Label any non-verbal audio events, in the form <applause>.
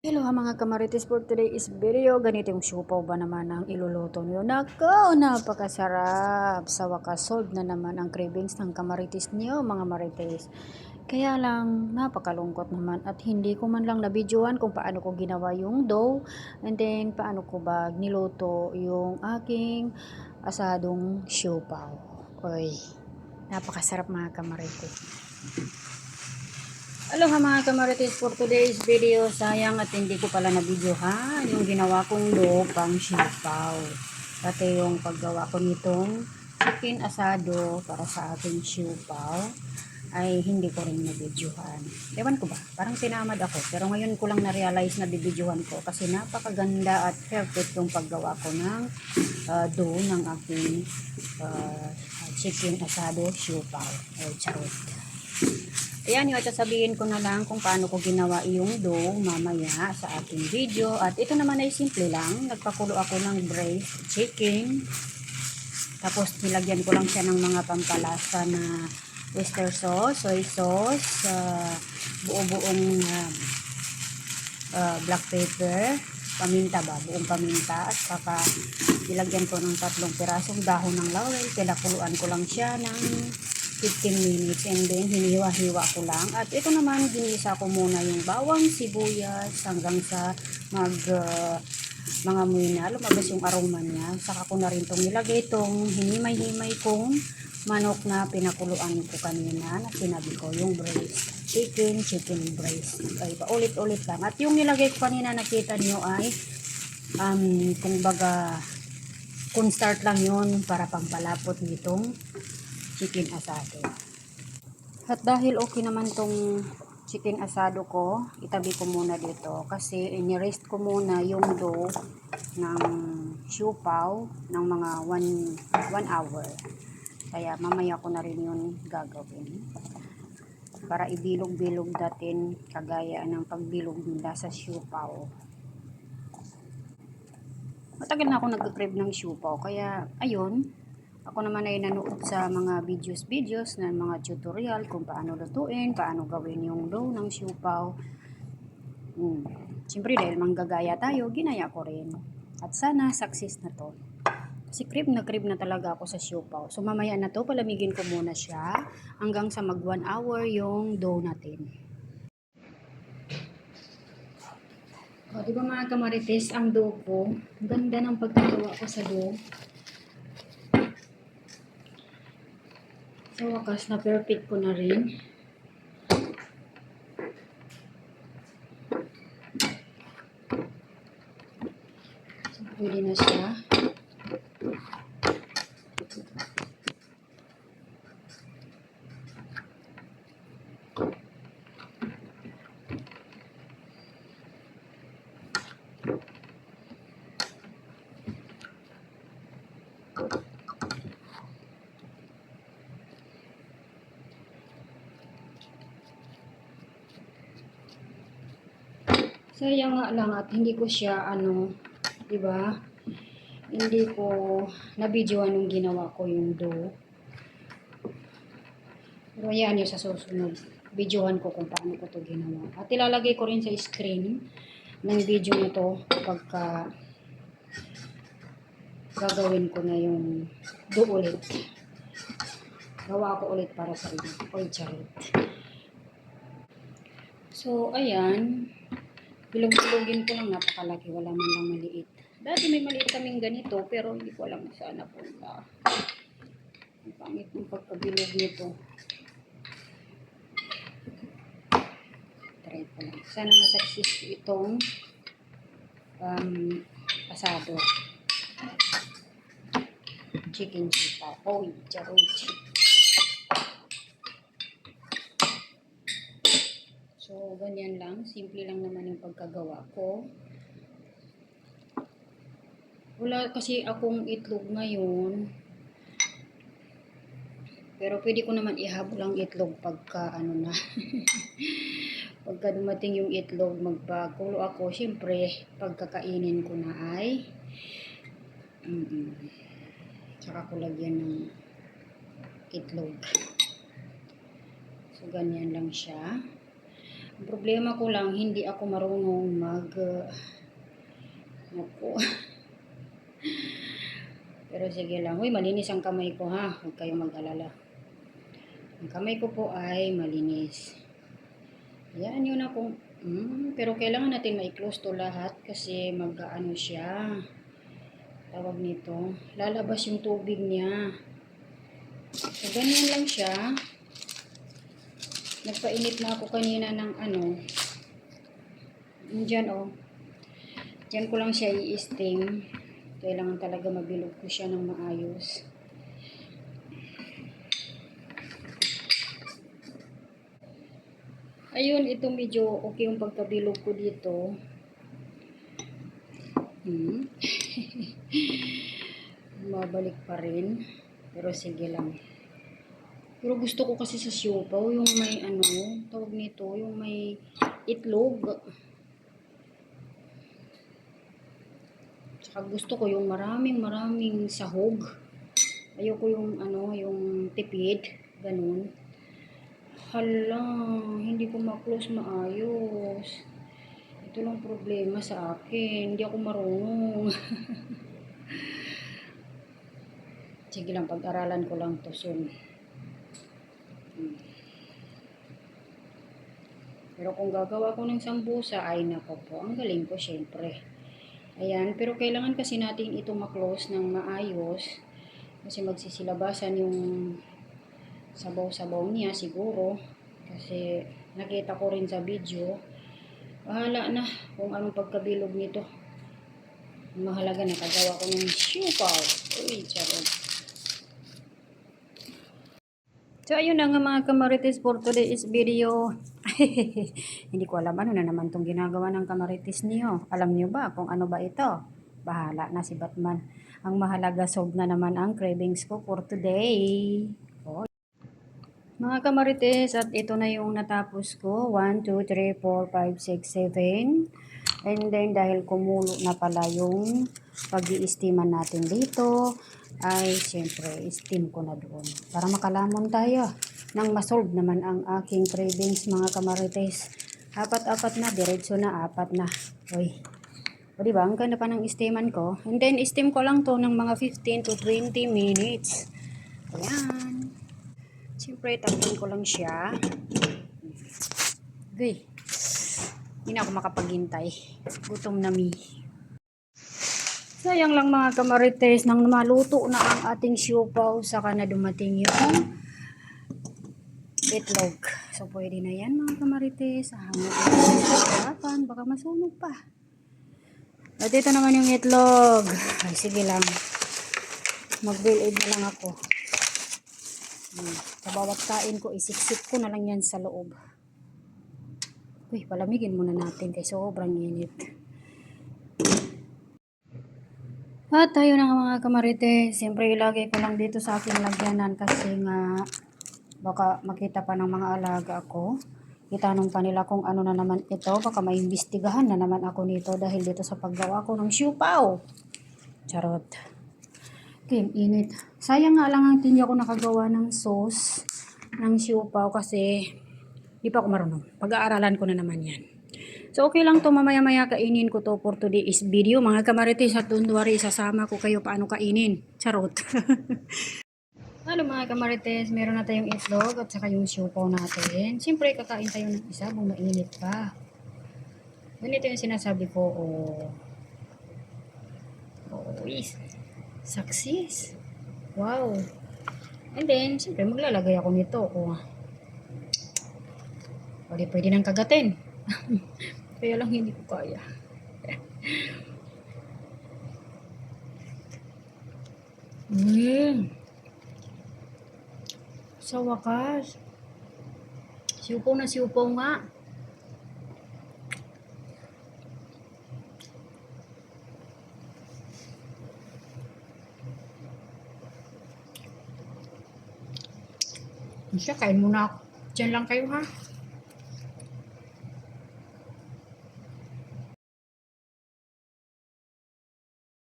Hello mga kamarites for today is video. Ganito yung siupaw ba naman ang iluluto niyo. Nako, napakasarap. Sa wakas, na naman ang cravings ng kamarites niyo mga marites. Kaya lang, napakalungkot naman at hindi ko man lang nabidyoan kung paano ko ginawa yung dough and then paano ko ba niluto yung aking asadong siupaw. Oy, napakasarap mga kamarites. Aloha mga kamarites for today's video. Sayang at hindi ko pala na video ha. Yung ginawa kong do pang sipaw. Pati yung paggawa ko nitong chicken asado para sa ating sipaw ay hindi ko rin na-videohan. Ewan ko ba, parang tinamad ako. Pero ngayon ko lang na-realize na bibidyohan ko kasi napakaganda at perfect yung paggawa ko ng uh, dough ng aking uh, chicken asado sipaw. O charot. Ayan, yung sasabihin ko na lang kung paano ko ginawa yung dough mamaya sa ating video. At ito naman ay simple lang. Nagpakulo ako ng braised chicken. Tapos nilagyan ko lang siya ng mga pampalasa na oyster sauce, soy sauce, uh, buo-buong uh, uh, black pepper, paminta ba, buong paminta. At saka nilagyan ko ng tatlong pirasong dahon ng laurel. Pinakuluan ko lang siya ng 15 minutes and then hiniwa-hiwa ko lang. At ito naman, ginisa ko muna yung bawang, sibuyas hanggang sa mag uh, mga muy na, lumabas yung aroma niya. Saka ko na rin itong nilagay itong hinimay-himay kong manok na pinakuluan ko kanina na sinabi ko yung braised chicken, chicken braised. Ay, ulit-ulit lang. At yung nilagay ko kanina nakita niyo ay um, kung baga kung start lang yun para pampalapot nitong chicken asado. At dahil okay naman tong chicken asado ko, itabi ko muna dito kasi inirest ko muna yung dough ng siupaw ng mga 1 hour. Kaya mamaya ko na rin yun gagawin. Para ibilog-bilog natin kagaya ng pagbilog nila sa siupaw. Matagal na ako nag-crave ng siupaw kaya ayun, ako naman ay nanood sa mga videos-videos na mga tutorial kung paano lutuin, paano gawin yung dough ng siupaw. Hmm. Siyempre dahil manggagaya tayo, ginaya ko rin. At sana success na to. Kasi crib na crib na talaga ako sa siupaw. So mamaya na to, palamigin ko muna siya hanggang sa mag 1 hour yung dough natin. O, di ba mga kamarites, ang dough ko, ganda ng pagkagawa ko sa dough. Sa wakas na perfect ko na rin. So, pwede na siya. Sayang nga lang at hindi ko siya ano, 'di ba? Hindi ko na-videoan nung ginawa ko yung dough. Pero yan yung sa susunod. Videohan ko kung paano ko to ginawa. At ilalagay ko rin sa screen ng video na to pagka gagawin ko na yung dough ulit. Gawa ko ulit para sa inyo. Oy, charot. So, ayan. Bilog-bilogin ko lang, napakalaki, wala man lang maliit. Dati may maliit kaming ganito, pero hindi ko alam saan napunta. Ang pangit ng pagkabilog nito. Try ko lang. Sana masaksis itong um, asado. Chicken chita. Oh, charuchi. Ganyan lang. Simple lang naman yung pagkagawa ko. Wala kasi akong itlog ngayon. Pero pwede ko naman ihabol ang itlog pagka ano na. <laughs> pagka dumating yung itlog, magpakulo ako. Siyempre, pagkakainin ko na ay mm -mm. Tsaka ko lagyan ng itlog. So, ganyan lang siya. Ang problema ko lang, hindi ako marunong mag... Uh, naku. <laughs> Pero sige lang. Uy, malinis ang kamay ko ha. Huwag kayong mag-alala. Ang kamay ko po ay malinis. Yan yun akong... Mm, pero kailangan natin ma-close to lahat kasi mag-ano siya. Tawag nito. Lalabas yung tubig niya. So, ganyan lang siya. Nagpainit na ako kanina ng ano. Diyan oh. Diyan ko lang siya i-steam. Kailangan talaga mabilog ko siya ng maayos. Ayun, ito medyo okay yung pagkabilog ko dito. Hmm. <laughs> Mabalik pa rin. Pero sige lang. Pero gusto ko kasi sa siopaw, yung may ano, tawag nito, yung may itlog. Tsaka gusto ko yung maraming maraming sahog. Ayoko yung ano, yung tipid, ganun. Hala, hindi ko ma-close maayos. Ito lang problema sa akin. Hindi ako marunong. <laughs> Sige lang, pag-aralan ko lang to soon. Pero kung gagawa ko ng sambusa, ay nako po, ang galing ko syempre. Ayan, pero kailangan kasi natin ito ma-close ng maayos. Kasi magsisilabasan yung sabaw-sabaw niya siguro. Kasi nakita ko rin sa video. Bahala na kung anong pagkabilog nito. Mahalaga nakagawa ko ng siupaw. Uy, charot. So, ayun na nga mga kamarites for today's video. <laughs> Hindi ko alam ano na naman itong ginagawa ng kamarites niyo. Alam niyo ba kung ano ba ito? Bahala na si Batman. Ang mahalaga solve na naman ang cravings ko for today. Oh. Mga kamarites, at ito na yung natapos ko. 1, 2, 3, 4, 5, 6, 7. And then, dahil kumulo na pala yung pag iistiman natin dito, ay siyempre, steam ko na doon. Para makalamon tayo nang masolve naman ang aking cravings, mga kamarites. Apat-apat na, diretso na, apat na. Uy. O diba, ang ganda pa ng steaman ko. And then, steam ko lang to ng mga 15 to 20 minutes. Ayan. Siyempre, tapin ko lang siya. Okay. Hindi na ako makapaghintay. Gutom na mi. Sayang lang mga kamarites nang maluto na ang ating siopaw saka na dumating yung itlog. So, pwede na yan mga kamarites. Hangat sa harapan. Baka masunog pa. At ito naman yung itlog. Ay, sige lang. Mag-boil egg na lang ako. Hmm. Sa bawat kain ko, isiksik ko na lang yan sa loob. Uy, palamigin muna natin kay sobrang init. At tayo na mga kamarite. Siyempre, ilagay ko lang dito sa aking lagyanan kasi nga baka makita pa ng mga alaga ko. Itanong pa nila kung ano na naman ito. Baka maimbestigahan na naman ako nito dahil dito sa paggawa ko ng siupaw. Charot. Okay, init. Sayang nga lang ang hindi ako nakagawa ng sauce ng siupaw kasi di pa ako marunong. Pag-aaralan ko na naman yan. So, okay lang to mamaya-maya kainin ko to for today's video. Mga kamarites at don't worry, isasama ko kayo paano kainin. Charot. Hello <laughs> mga kamarites, meron na tayong itlog at saka yung siupaw natin. Siyempre, kakain tayo ng isa kung mainit pa. Ganito yung sinasabi ko, oh. Oh, is. Success. Wow. And then, siyempre, maglalagay ako nito. Oh. Pwede, pwede nang kagatin. <laughs> Kaya lang hindi ko kaya. <laughs> Mm. Sa wakas. Siupaw na siupaw nga. Siya, kain muna ako. Diyan lang kayo ha.